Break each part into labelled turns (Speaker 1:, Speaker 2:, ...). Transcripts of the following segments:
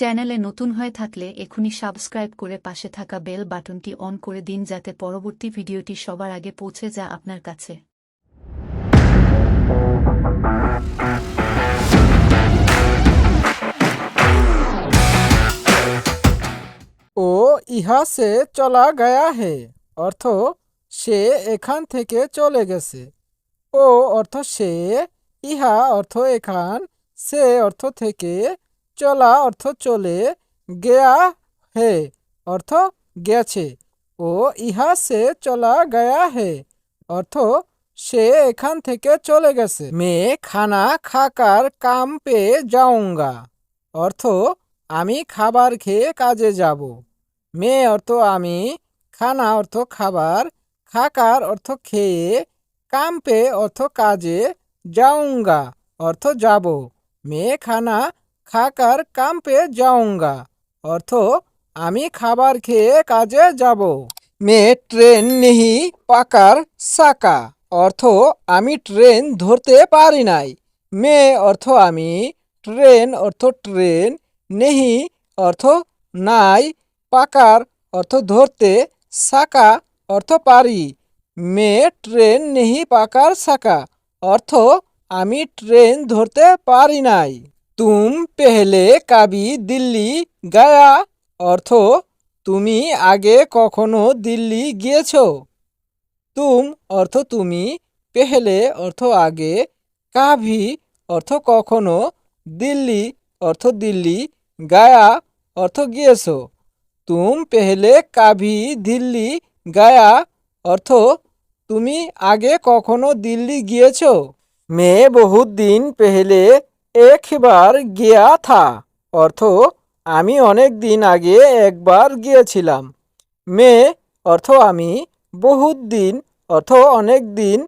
Speaker 1: চ্যানেলে নতুন হয়ে থাকলে এখনই সাবস্ক্রাইব করে পাশে থাকা বেল বাটনটি অন করে দিন যাতে পরবর্তী ভিডিওটি সবার আগে পৌঁছে যায় আপনার কাছে।
Speaker 2: ও ইহা সে চলা গয়া হে, অর্থ সে এখান থেকে চলে গেছে। ও অর্থ সে, ইহা অর্থ এখান, সে অর্থ থেকে চলা অর্থ চলে গেয়া হে অর্থ গেছে। ও ইহা সে চলা গয়া হে অর্থ সে এখান থেকে চলে গেছে। মেয়ে খানা খাকার কাম পে যাউঙ্গা অর্থ আমি খাবার খেয়ে কাজে যাব। মেয়ে অর্থ আমি, খানা অর্থ খাবার, খাকার অর্থ খেয়ে কাম্পে অর্থ কাজে যাউঙ্গা অর্থ যাব। মেয়ে খানা খাকার কাম্পে যাউঙ্গা অর্থ, আমি খাবার খেয়ে কাজে যাব। মেয়ে ট্রেন নেহি পাকার সাকা। অর্থ, আমি ট্রেন ধরতে পারি নাই। মেয়ে অর্থ, আমি ট্রেন, অর্থ, ট্রেন নেহি, অর্থ, নাই, পাকার, অর্থ, ধরতে সাকা, অর্থ, পারি। মেয়ে ট্রেন নেহি পাকার সাকা। অর্থ, আমি ট্রেন ধরতে পারি নাই। তুম পেহলে কাবি দিল্লি গায়া অর্থ, তুমি আগে কখনো দিল্লি গিয়েছো? তুম, অর্থ তুমি পেহলে, অর্থ আগে। কাভি, অর্থ কখনো দিল্লি, অর্থ দিল্লি গায়া, অর্থ গিয়েছো। তুম পেহলে কাভি দিল্লি গায়া, অর্থ তুমি আগে কখনো দিল্লি গিয়েছো? মেয়ে বহুত দিন পেহলে একবার গিয়া থা। অর্থ, আমি অনেক দিন আগে একবার গিয়েছিলাম। মে, অর্থ, আমি বহুত দিন, অর্থ, অনেক দিন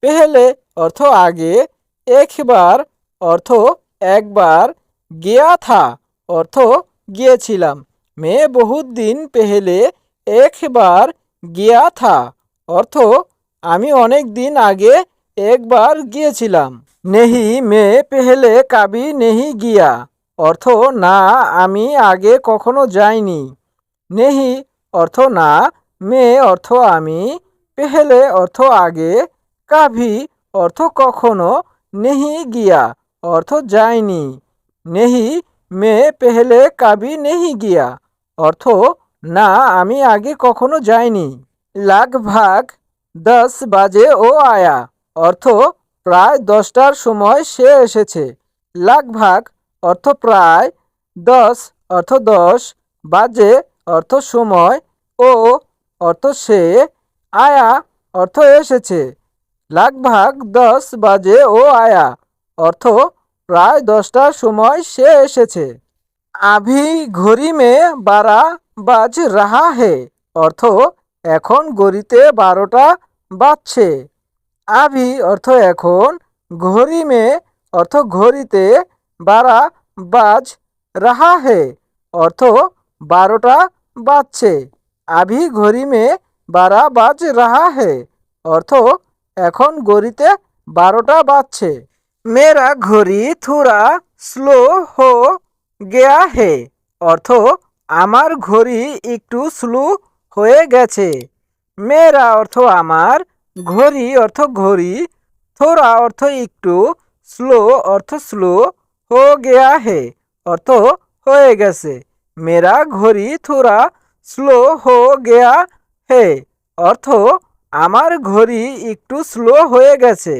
Speaker 2: পেহলে, অর্থ, আগে একবার, অর্থ, একবার গিয়া থা। অর্থ, গিয়েছিলাম। মে, বহুত দিন পেহলে একবার গিয়া থা। অর্থ, আমি অনেক দিন আগে একবার গিয়েছিলাম। নেহি মেয়ে পেহেলে কাবি নেহি গিয়া। অর্থ, না, আমি আগে কখনো যাইনি। নেহি, অর্থ, না। মেয়ে, অর্থ, আমি। পেহেলে, অর্থ, আগে। কাভি অর্থ, কখনো? নেহি গিয়া, অর্থ যায়নি নেহি, মেয়ে পেহেলে কাবি নেহি গিয়া, অর্থ, না, আমি আগে কখনো যাইনি। লাগ ভাগ, দশ বাজে ও আয়া। অর্থ প্রায় দশটার সময় সে এসেছে। লাগ ভাগ অর্থ প্রায় দশ, অর্থ দশ, বাজে, অর্থ সময় ও অর্থ সে, আয়া, অর্থ এসেছে। লাগভাগ দশ, বাজে ও আয়া, অর্থ প্রায় দশটার সময় সে এসেছে। আভি ঘড়ি মে বারা বাজ রাহা হে, অর্থ এখন গড়িতে বারোটা বাজছে। আভি অর্থ এখন ঘড়ি মে, অর্থ ঘড়িতে বারা বাজ রাহা হে অর্থ বারোটা বাজছে। আভি ঘড়ি মে বারা বাজ রাহা হে অর্থ এখন ঘড়িতে বারোটা বাজছে। মেরা ঘড়ি থোড়া স্লো হো গেয়া হে, অর্থ আমার ঘড়ি একটু স্লো হয়ে গেছে। মেরা অর্থ আমার ঘড়ি অর্থ ঘড়ি, থোড়া অর্থ একটু, স্লো অর্থ স্লো, হো গেয়া হে অর্থ হয়ে গেছে। মেরা ঘড়ি থোড়া, স্লো হো গেয়া হে অর্থ আমার ঘড়ি একটু স্লো হয়ে গেছে।